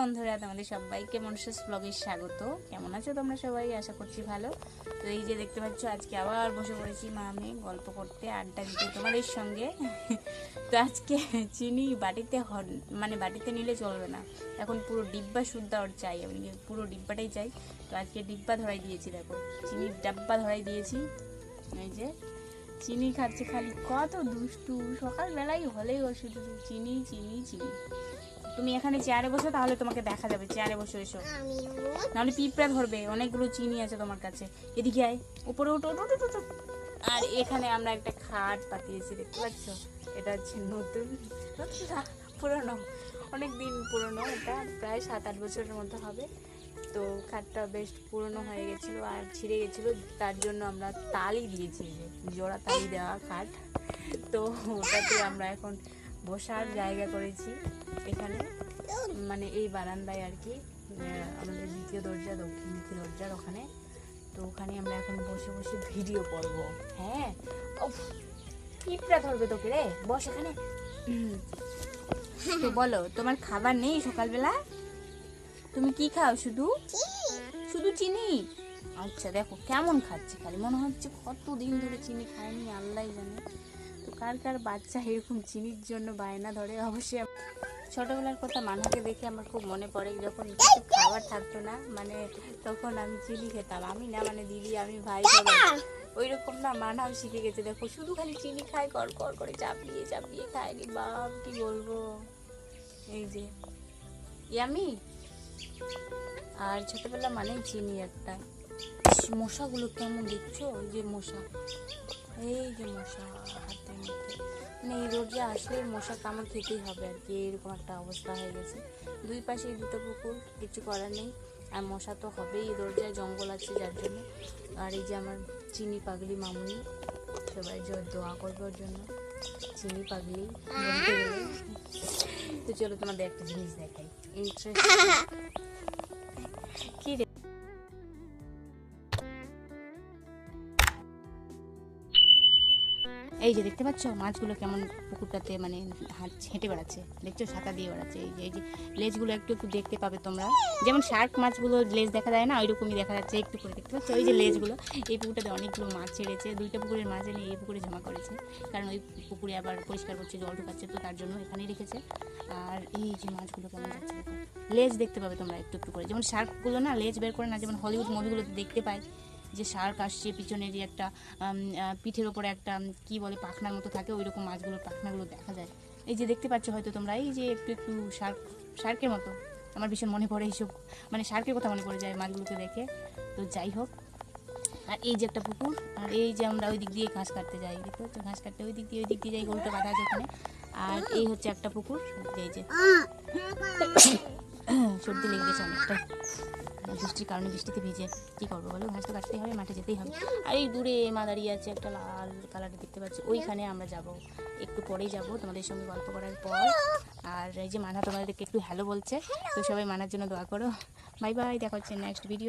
বন্ধুরা, তোমাদের সবাইকে মনুষ্য ব্লগে স্বাগত। কেমন আছো তোমরা সবাই? আশা করছি ভালো। তো এই যে দেখতে পাচ্ছ, আজকে আবার বসে পড়েছি মা আমি গল্প করতে, আড্ডা দিতে তোমাদের সঙ্গে। তো আজকে চিনি বাটিতে মানে বাটিতে নিলে চলবে না। এখন পুরো ডিব্বা শুদ্ধ ওর চাই, আমি পুরো ডিব্বাটাই চাই। তো আজকে ডিব্বা ধরাই দিয়েছি, দেখো। চিনির ডাব্বা ধরাই দিয়েছি। এই যে চিনি খাচ্ছে খালি। কত দুষ্টু। সকালবেলাই হলেই ও শুধু চিনি চিনি চিনি। তুমি এখানে চেয়ারে বসো, তাহলে তোমাকে দেখা যাবে। চেয়ারে বসে, এসো। নাহলে পিঁপড়া ধরবে। অনেকগুলো চিনি আছে তোমার কাছে। এদিকে আয়। উপরে উঠো। আর এখানে আমরা একটা খাট পাতিয়েছি, দেখতে পাচ্ছ? এটা হচ্ছে নতুন। পুরনো। অনেক দিন পুরনো। এটা প্রায় সাত আট বছরের মধ্যে হবে। তো খাটটা বেশ পুরনো হয়ে গেছিল আর ছিঁড়ে গেছিল, তার জন্য আমরা তালি দিয়েছি, জোড়া তালি দেওয়া খাট তো ওটাতে আমরা এখন বসার জায়গা করেছি এখানে। মানে এই বারান্দায় আর কি আমাদের দ্বিতীয় দরজা দক্ষিণমুখী দরজার ওখানে। তো ওখানে আমরা এখন বসে বসে ভিডিও করব। হ্যাঁ? পিঁপড়া ধরবে তোকে রে। বস এখানে। বলো, তোমার খাবার নেই সকালবেলা? তুমি কি খাও শুধু? শুধু চিনি? আচ্ছা দেখো কেমন খাচ্ছে খালি। মনে হচ্ছে কত দিন ধরে চিনি খায়নি আল্লাহ জানে। তো কার কার বাচ্চা এরকম চিনির জন্য বায়না ধরে অবশ্যই ছোটবেলার কথা মানাকে দেখে আমার খুব মনে পড়ে যখন কিছু খাবার থাকতো না মানে তখন আমি চিনি খেতাম। আমি না মানে দিদি আমি ভাই ওই রকম না মানাও শিখে গেছে। দেখো শুধু খালি চিনি খায় কর কর করে চাপিয়ে চাপিয়ে খায়নি বাপ কি বলব? এই যে ইয়ামি? আর ছোটবেলা মানেই চিনি একটা। মশাগুলো কেমন দেখছ? ওই যে মশা। এই যে মশা মধ্যে। মানে এই রোদে আসলে মশা কামড় খেতেই হবে আর কি, এরকম একটা অবস্থা হয়ে গেছে। দুই পাশে দুটো পুকুর, কিছু করার নেই। আর মশা তো হবেই, এই দরজায় জঙ্গল আছে যার জন্য। আর এই যে আমার চিনি পাগলি মামুনি, সবাই জোর দোয়া করবে জন্য। চিনি পাগলি তো চলো তোমাদের একটা জিনিস দেখাই। ইন্টারেস্ট কি এই যে দেখতে পাচ্ছ, মাছগুলো কেমন পুকুরটাতে মানে হাঁট- বেড়াচ্ছে। দেখছ ছাতা দিয়ে বেড়াচ্ছে। এই যে এই যে লেজগুলো একটু একটু দেখতে পাবে তোমরা। যেমন শার্ক মাছগুলো লেজ দেখা যায় না, ওইরকমই দেখা যাচ্ছে একটু করে। দেখতে পাচ্ছ? ওই যে লেজগুলো, এই পুকুরটাতে অনেকগুলো মাছ ছেড়েছে। দুইটা পুকুরের মাছ এনে এই পুকুরে জমা করেছে। কারণ ওই পুকুরে আবার পরিষ্কার করছে, জল ঢুকাচ্ছে তো, তার জন্য এখানেই রেখেছে। আর এই যে মাছগুলো কেমন যাচ্ছে লেজ দেখতে পাবে তোমরা একটু একটু করে। যেমন শার্কগুলো না, লেজ বের করে না, যেমন হলিউড মুভিগুলোতে দেখতে পাই যে শার্ক আসছে পিছনে যে একটা পিঠের ওপরে একটা কি বলে, পাখনার মতো থাকে ওই রকম মাছগুলোর পাখনাগুলো দেখা যায়। এই যে দেখতে পাচ্ছ হয়তো তোমরা, এই যে একটু একটু শার্ক, শার্কের মতো। আমার ভীষণ মনে পড়ে এইসব মানে শার্কের কথা মনে পড়ে যায় মাছগুলোকে দেখে। তো যাই হোক, আর এই যে একটা পুকুর, আর এই যে আমরা ওই দিক দিয়ে ঘাস কাটতে যাই, দেখতে পাচ্ছ? ঘাস কাটতে ওই দিক দিয়ে ওই দিক দিয়ে যাই, গরুটা বাঁধা আছে ওখানে। আর এই হচ্ছে একটা পুকুর, এই যে। সর্দি লেগে গেছে অনেকটা বৃষ্টির কারণে বৃষ্টিতে ভিজে কি করব বলো? ঘাস তো কাটতেই হবে, মাঠে যেতেই হবে। আর এই দূরে মা দাঁড়িয়ে আছে একটা লাল কালার দেখতে পাচ্ছি। ওইখানে আমরা যাব। একটু পরেই যাব তোমাদের সঙ্গে গল্প করার পর। আর এই যে মানা তোমাদেরকে একটু হ্যালো বলছে। তো সবাই মানার জন্য দোয়া করো। বাই বাই দেখা হচ্ছে নেক্সট ভিডিও